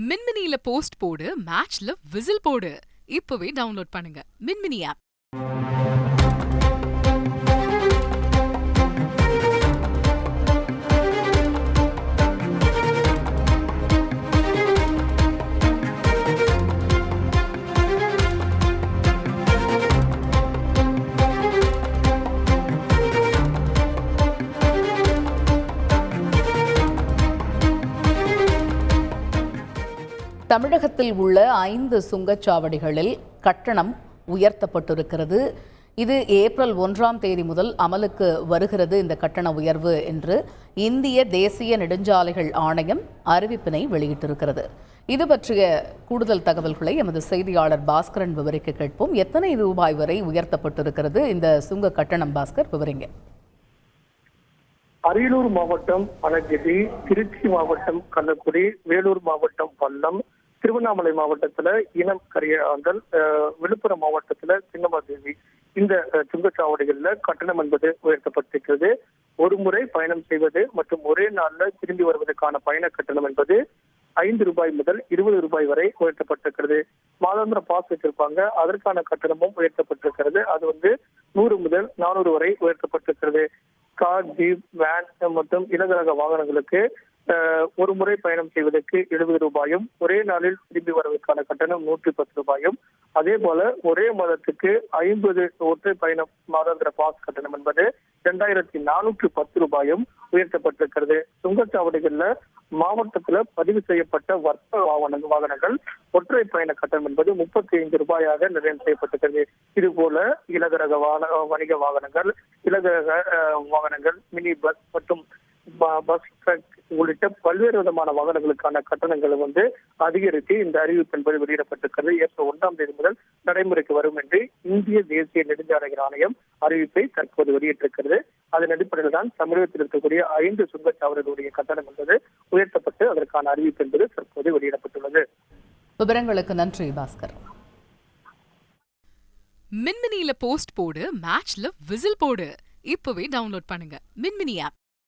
மின்மினியில post போடு மேட்ச்ல whistle போடு. இப்பவே டவுன்லோட் பண்ணுங்க. மின்மினி ஆப் தமிழகத்தில் உள்ள ஐந்து சுங்கச்சாவடிகளில் கட்டணம் உயர்த்தப்பட்டிருக்கிறது. இது ஏப்ரல் ஒன்றாம் தேதி முதல் அமலுக்கு வருகிறது இந்த கட்டண உயர்வு என்று இந்திய தேசிய நெடுஞ்சாலைகள் ஆணையம் அறிவிப்பினை வெளியிட்டிருக்கிறது. இது பற்றிய கூடுதல் தகவல்களை எமது செய்தியாளர் பாஸ்கரன் விவரிக்க கேட்போம். எத்தனை ரூபாய் வரை உயர்த்தப்பட்டிருக்கிறது இந்த சுங்க கட்டணம் பாஸ்கர்? விவரிங்க. அரியலூர் மாவட்டம் அணகிரி திருச்சி மாவட்டம் கள்ளக்குடி வேலூர் மாவட்டம் பள்ளம் திருவண்ணாமலை மாவட்டத்துல இனம் கரியாங்கல் விழுப்புரம் மாவட்டத்துல சின்னமாதேவி. இந்த சுங்கச்சாவடிகள்ல கட்டணம் என்பது உயர்த்தப்பட்டிருக்கிறது. ஒரு முறை பயணம் செய்வது மற்றும் ஒரே நாள்ல திரும்பி வருவதற்கான பயண கட்டணம் என்பது ஐந்து ரூபாய் முதல் இருபது ரூபாய் வரை உயர்த்தப்பட்டிருக்கிறது. மாதாந்திர பாஸ் வச்சிருப்பாங்க. அதற்கான கட்டணமும் உயர்த்தப்பட்டிருக்கிறது. அது வந்து நூறு முதல் நானூறு வரை உயர்த்தப்பட்டிருக்கிறது. ஜீப் வேன் மற்றும் இலகுரக வாகனங்களுக்கு ஒரு முறை பயணம் செய்வதற்கு எழுபது ரூபாயும் ஒரே நாளில் திரும்பி வருவதற்கான கட்டணம் நூற்றி பத்து ரூபாயும் அதே போல ஒரே மாதத்துக்கு ஐம்பது ஒற்றை பயணம் மாதாந்திர பாஸ் கட்டணம் என்பது இரண்டாயிரத்தி நானூற்று பத்து ரூபாயும் உயர்த்தப்பட்டிருக்கிறது. சுங்கச்சாவடிகள்ல மாவட்டத்துல பதிவு செய்யப்பட்ட வர்த்தக வாகன வாகனங்கள் ஒற்றை பயண கட்டணம் என்பது முப்பத்தி ஐந்து ரூபாயாக நிர்ணயம் செய்யப்பட்டிருக்கிறது. இது போல இலகரக வாகன வணிக வாகனங்கள் இலகரக வாகனங்கள் மினி பஸ் மற்றும் ப- பஸ் ட்ரக் உள்ளிட்ட பல்வேறு விதமான வாகனங்களுக்கான கட்டணங்களை வந்து அதிகரித்து இந்த அறிவிப்பு என்பது வெளியிடப்பட்டிருக்கிறது. ஏப்ரல் ஒன்றாம் தேதி முதல் நடைமுறைக்கு வரும் என்று இந்திய தேசிய நெடுஞ்சாலைகள் ஆணையம் அறிவிப்பை தற்போது வெளியிட்டிருக்கிறது. அதன் அடிப்படையில் தான் தமிழகத்தில் இருக்கக்கூடிய ஐந்து சுங்கச்சாவடிகளுடைய கட்டணம் என்பது உயர்த்தப்பட்டு அதற்கான அறிவிப்பு என்பது தற்போது வெளியிடப்பட்டுள்ளது. விவரங்களுக்கு நன்றி பாஸ்கர். மின்மினியில போஸ்ட் போடு மேட்ச்ல விசில் போடு. இப்பவே டவுன்லோட் பண்ணுங்க. மின்மினி ஆப்.